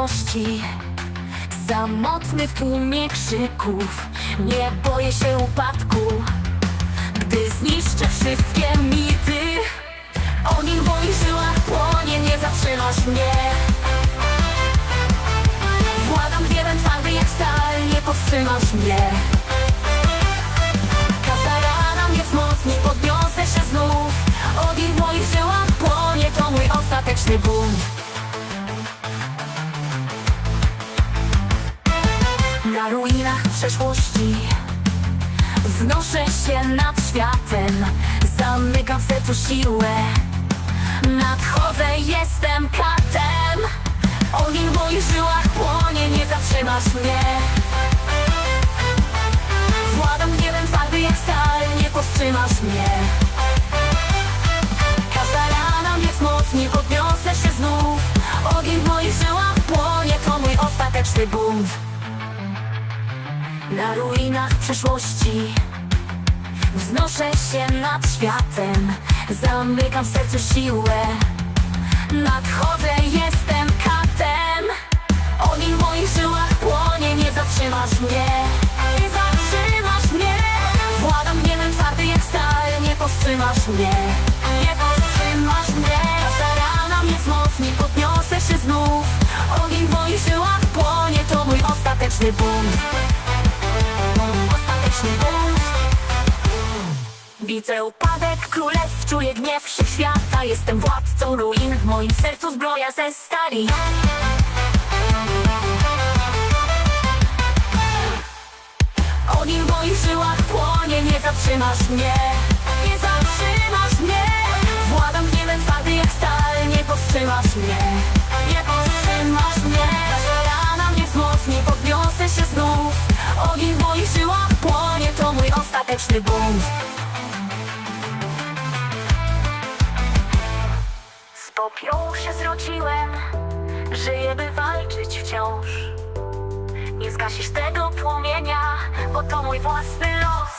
godności Samotny w tłumie krzyków. Nie boję się upadku Gdy zniszczę wszystkie mity. Ogień w moich żyłach płonie Nie zatrzymasz mnie. Władam gniewem twardy jak stal Nie powstrzymasz mnie Na ruinach przeszłości. Wznoszę się nad światem Zamykam w sercu siłę. Nadchodzę, jestem katem. Ogień w moich żyłach płonie Nie zatrzymasz mnie. Władam gniewem twardy jak stal Nie powstrzymasz mnie. Każda rana mnie wzmocni Podniosę się znów. Ogień w moich żyłach płonie To mój ostateczny bunt na ruinach przeszłości. Wznoszę się nad światem Zamykam w sercu siłę. Nadchodzę, jestem katem. Ogień w moich żyłach płonie Nie zatrzymasz mnie. Nie zatrzymasz mnie. Władam gniewem twardy jak stal Nie powstrzymasz mnie. Nie powstrzymasz mnie. Każda rana mnie wzmocni Podniosę się znów. Ogień w moich żyłach płonie To mój Ostateczny bunt Widzę upadek królestw, czuję gniew wszechświata Jestem władcą ruin, w moim sercu zbroja ze stali. Ogień w moich żyłach płonie, nie zatrzymasz mnie bunt Z popiołu się zrodziłem Żyję by walczyć wciąż. Nie zgasisz tego płomienia Bo to mój własny los